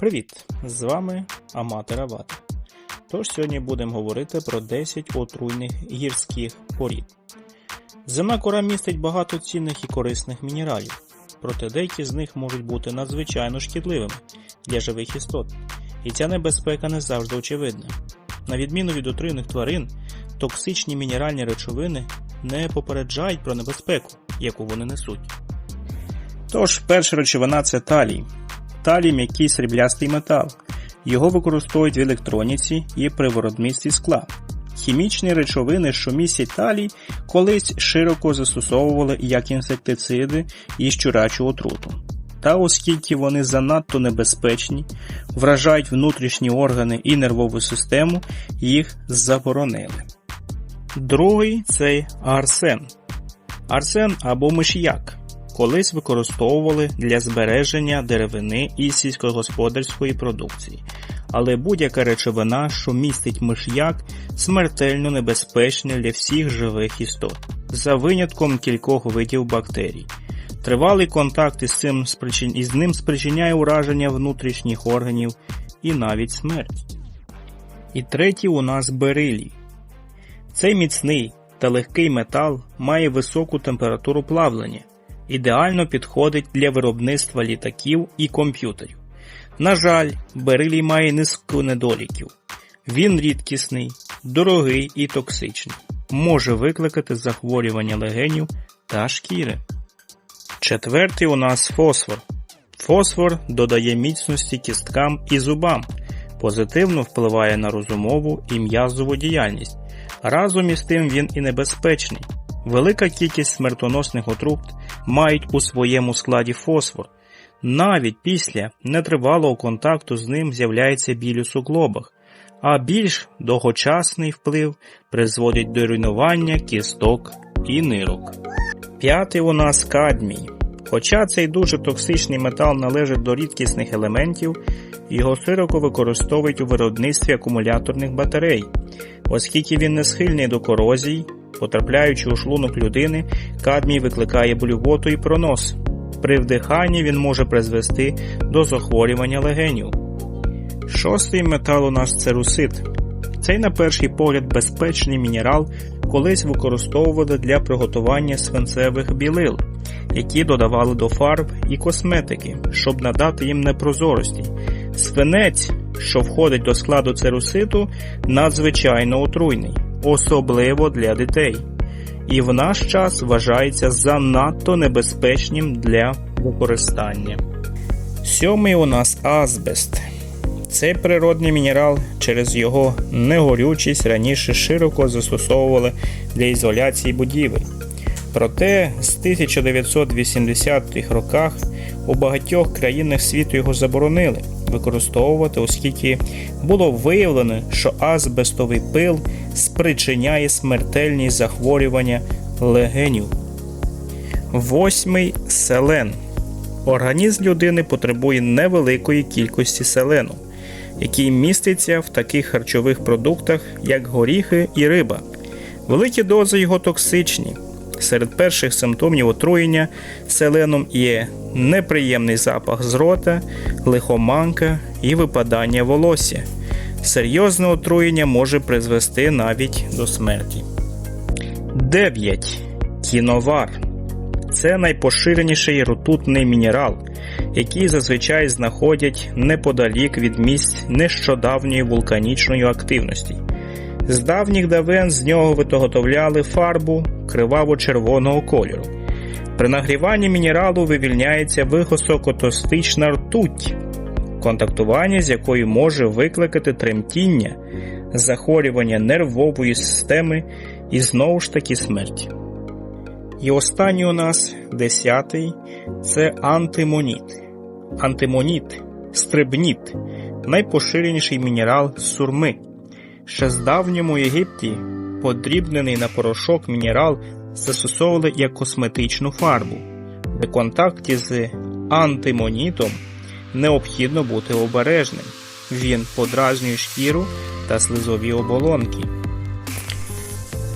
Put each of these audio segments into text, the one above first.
Привіт! З вами Аматор Аватар. Тож сьогодні будемо говорити про 10 отруйних гірських порід. Земна кора містить багато цінних і корисних мінералів, проте деякі з них можуть бути надзвичайно шкідливими для живих істот, і ця небезпека не завжди очевидна. На відміну від отруйних тварин, токсичні мінеральні речовини не попереджають про небезпеку, яку вони несуть. Тож, перша речовина це талій. Талій м'який сріблястий метал. Його використовують в електроніці і при виробництві скла. Хімічні речовини, що містять талій, колись широко застосовували як інсектициди і щурачу отруту. Та оскільки вони занадто небезпечні, вражають внутрішні органи і нервову систему, їх заборонили. Другий це арсен. Арсен або миш'як колись використовували для збереження деревини і сільськогосподарської продукції, але будь-яка речовина, що містить миш'як, смертельно небезпечна для всіх живих істот, за винятком кількох видів бактерій. Тривалий контакт із цим спричин... із ним спричиняє ураження внутрішніх органів і навіть смерть. І третій у нас берилій. Цей міцний та легкий метал має високу температуру плавлення, ідеально підходить для виробництва літаків і комп'ютерів. На жаль, берилій має низку недоліків. Він рідкісний, дорогий і токсичний, може викликати захворювання легенів та шкіри. Четвертий у нас фосфор. Фосфор додає міцності кісткам і зубам, позитивно впливає на розумову і м'язову діяльність. Разом із тим він і небезпечний. Велика кількість смертоносних отрут мають у своєму складі фосфор. Навіть після нетривалого контакту з ним з'являється біль у суглобах, а більш довгочасний вплив призводить до руйнування кісток і нирок. П'ятий у нас кадмій. Хоча цей дуже токсичний метал належить до рідкісних елементів, його широко використовують у виробництві акумуляторних батарей, оскільки він не схильний до корозій, потрапляючи у шлунок людини, кадмій викликає блювоту і пронос. При вдиханні він може призвести до захворювання легенів. Шостий метал у нас це. Цей, на перший погляд, безпечний мінерал колись використовували для приготування свинцевих білил, які додавали до фарб і косметики, щоб надати їм непрозорості. Свинець, що входить до складу церуситу, надзвичайно отруйний, особливо для дітей, і в наш час вважається занадто небезпечним для використання. Сьомий у нас азбест. Цей природний мінерал через його негорючість раніше широко застосовували для ізоляції будівель. Проте з 1980-х роках у багатьох країнах світу його заборонили використовувати, оскільки було виявлено, що азбестовий пил спричиняє смертельні захворювання легенів. Восьмий селен. Організм людини потребує невеликої кількості селену, який міститься в таких харчових продуктах, як горіхи і риба. Великі дози його токсичні. Серед перших симптомів отруєння селеном є неприємний запах з рота, лихоманка і випадання волосся. Серйозне отруєння може призвести навіть до смерті. 9. Кіновар. Це найпоширеніший ртутний мінерал, який зазвичай знаходять неподалік від місць нещодавньої вулканічної активності. З давніх давен з нього виготовляли фарбу криваво-червоного кольору. При нагріванні мінералу вивільняється високотостична ртуть, контактування з якою може викликати тремтіння, захворювання нервової системи і знову ж таки смерть. І останній у нас десятий це антимоніт. Антимоніт, стрибніт найпоширеніший мінерал сурми. Ще з давньому Єгипті подрібнений на порошок мінерал застосовували як косметичну фарбу. При контакті з антимонітом необхідно бути обережним. Він подразнює шкіру та слизові оболонки.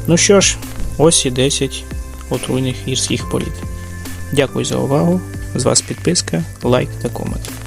Ну що ж, ось і 10 отруйних гірських політ. Дякую за увагу. З вас підписка, лайк та комент.